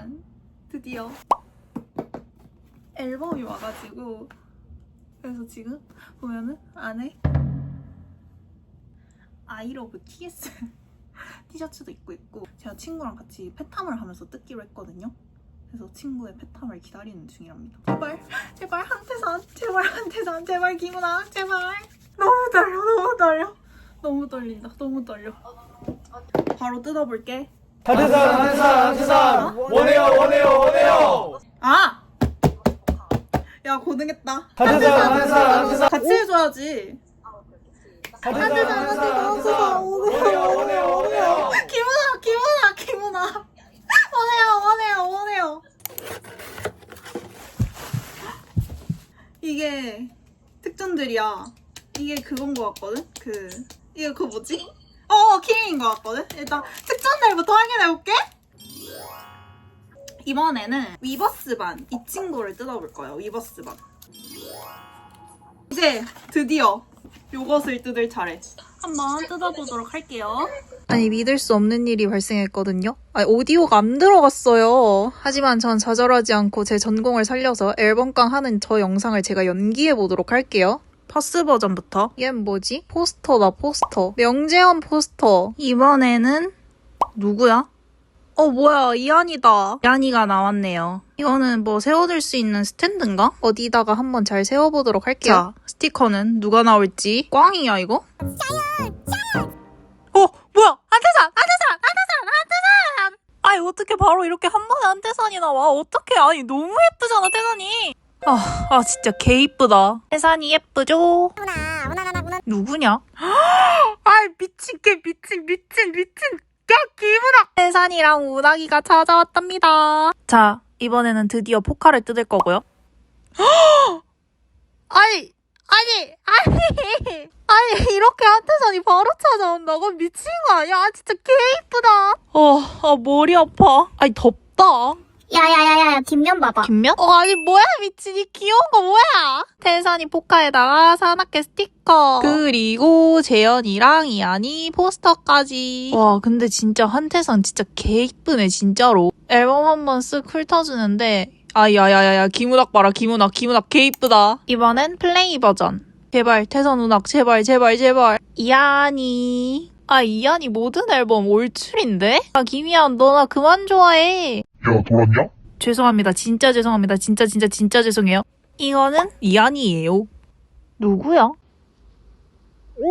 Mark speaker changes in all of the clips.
Speaker 1: 저는 드디어 앨범이 와가지고 그래서 지금 보면은 안에 아이러브 TS 티셔츠도 입고 있고 제가 친구랑 같이 패탐을 하면서 뜯기로 했거든요. 그래서 친구의 패탐을 기다리는 중이랍니다. 제발, 제발 한태산, 제발 한태산, 제발 김은아, 제발. 너무 떨려, 너무 떨려. 너무 떨린다, 너무 떨려. 바로 뜯어볼게.
Speaker 2: 한태산 한태산 한태산 원해요 원해요 원해요
Speaker 1: 아! 야, 고등했다.
Speaker 2: 한태산 한태산 한태산
Speaker 1: 같이 해줘야지.
Speaker 2: 한태산 한태산 한태산 원해요 원해요 원해요
Speaker 1: 김은아, 김은아, 김은아. 원해요, 원해요, 원해요. 이게 특전들이야. 이게 그건 거 같거든? 그, 이게 그거 뭐지? 어, 키링인 거 같거든? 일단 특전들부터 확인해볼게. 이번에는 위버스 반. 이 친구를 뜯어볼 거예요, 위버스 반. 이제 드디어 요것을 뜯을 차례. 한번 뜯어보도록 할게요.
Speaker 3: 아니 믿을 수 없는 일이 발생했거든요. 아니, 오디오가 안 들어갔어요. 하지만 전 좌절하지 않고 제 전공을 살려서 앨범깡 하는 저 영상을 제가 연기해 보도록 할게요. 퍼스 버전부터. 얘는 뭐지? 포스터다 포스터. 명재현 포스터. 이번에는 누구야? 어 뭐야 이한이다. 이한이가 나왔네요. 이거는 뭐 세워둘 수 있는 스탠드인가? 어디다가 한번 잘 세워보도록 할게요. 자, 스티커는 누가 나올지. 꽝이야 이거? 어, 뭐야? 한태산! 한태산! 한태산! 한태산! 아니, 어떻게 바로 이렇게 한 번에 한태산이 나와? 어떻게? 아니, 너무 예쁘잖아, 태산이. 아, 아, 진짜 개 이쁘다. 태산이 예쁘죠? 누구냐? 아이, 미친, 개 미친, 미친, 미친. 개 기분아! 태산이랑 운하기가 찾아왔답니다. 자, 이번에는 드디어 포카를 뜯을 거고요. 아니, 아니, 아니, 아니, 이렇게 한태산이 바로 찾아온다고? 미친 거 아니야? 아, 진짜 개 이쁘다. 어, 아, 머리 아파. 아니, 덥다.
Speaker 4: 야야야야 뒷면 봐봐
Speaker 3: 김면? 어, 아니, 뭐야, 미친. 이 귀여운 거 뭐야? 태산이 포카에다가 사납게 스티커. 그리고 재현이랑 이안이 포스터까지. 와, 근데 진짜 한태산 진짜 개 이쁘네, 진짜로. 앨범 한 번 쓱 훑어주는데, 아, 야야야야, 김은학 봐라, 김은학, 김은학 개 이쁘다. 이번엔 플레이 버전. 제발, 태선 운학, 제발, 제발, 제발. 이안이. 아, 이안이 모든 앨범 올출인데? 아, 김이안, 너 나 그만 좋아해.
Speaker 5: 야, 돌았냐?
Speaker 3: 죄송합니다. 진짜 죄송합니다. 진짜 진짜 진짜 죄송해요. 이거는 이안이에요. 누구야?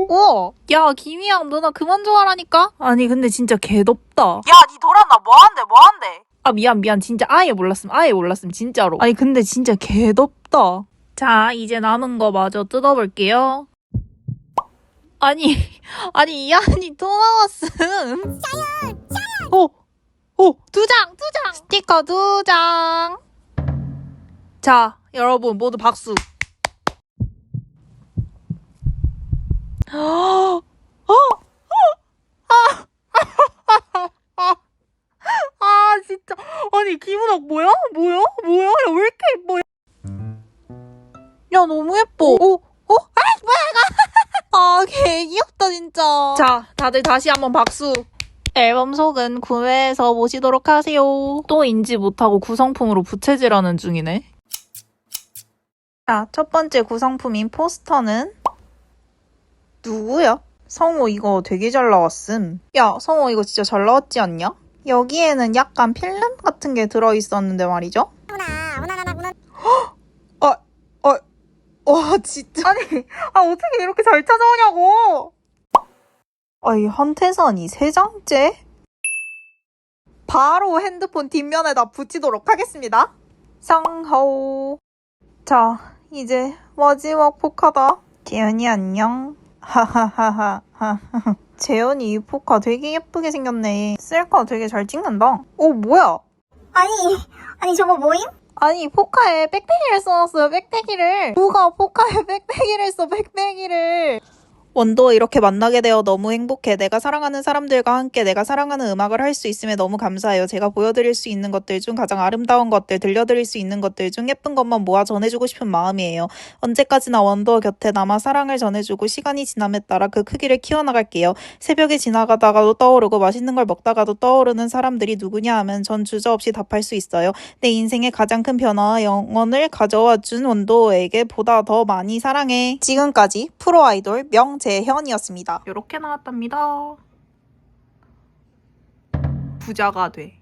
Speaker 3: 어, 야 김이양 누나 그만 좋아라니까. 아니 근데 진짜 개덥다. 야, 니 돌았나? 뭐한대? 뭐한대? 아 미안 미안 진짜 아예 몰랐음 아예 몰랐음 진짜로. 아니 근데 진짜 개덥다. 자 이제 남은 거 마저 뜯어볼게요. 아니 아니 이안이 또 나왔음. 어. 오, 두 장, 두 장! 스티커 두 장! 자, 여러분, 모두 박수. 어, 어, 아, 아, 진짜. 아니, 김은학 뭐야? 뭐야? 뭐야? 야, 왜 이렇게 예뻐? 야, 너무 예뻐. 오, 오, 아, 뭐야, 이거. 아, 개 귀엽다, 진짜. 자, 다들 다시 한번 박수. 앨범 속은 구매해서 보시도록 하세요. 또 인지 못하고 구성품으로 부채질하는 중이네. 자, 첫 번째 구성품인 포스터는 누구야? 성호 이거 되게 잘 나왔음. 야, 성호 이거 진짜 잘 나왔지 않냐? 여기에는 약간 필름 같은 게 들어있었는데 말이죠? 아, 아, 와, 진짜. 아니, 아, 어떻게 이렇게 잘 찾아오냐고! 아이, 한태산이 세 장째? 바로 핸드폰 뒷면에다 붙이도록 하겠습니다. 상하오. 자, 이제 마지막 포카다. 재현이 안녕. 하하하하. 재현이 이 포카 되게 예쁘게 생겼네. 셀카 되게 잘 찍는다. 오, 뭐야?
Speaker 4: 아니 아니 저거 뭐임?
Speaker 3: 아니, 포카에 백배기를 써놨어요, 백배기를. 누가 포카에 백배기를 써, 백배기를. 원도 이렇게 만나게 되어 너무 행복해. 내가 사랑하는 사람들과 함께 내가 사랑하는 음악을 할 수 있음에 너무 감사해요. 제가 보여드릴 수 있는 것들 중 가장 아름다운 것들, 들려드릴 수 있는 것들 중 예쁜 것만 모아 전해주고 싶은 마음이에요. 언제까지나 원도 곁에 남아 사랑을 전해주고 시간이 지남에 따라 그 크기를 키워나갈게요. 새벽에 지나가다가도 떠오르고 맛있는 걸 먹다가도 떠오르는 사람들이 누구냐 하면 전 주저없이 답할 수 있어요. 내 인생의 가장 큰 변화와 영원을 가져와 준 원도에게 보다 더 많이 사랑해. 지금까지 프로 아이돌 명 재현이었습니다. 이렇게 나왔답니다. 부자가 돼.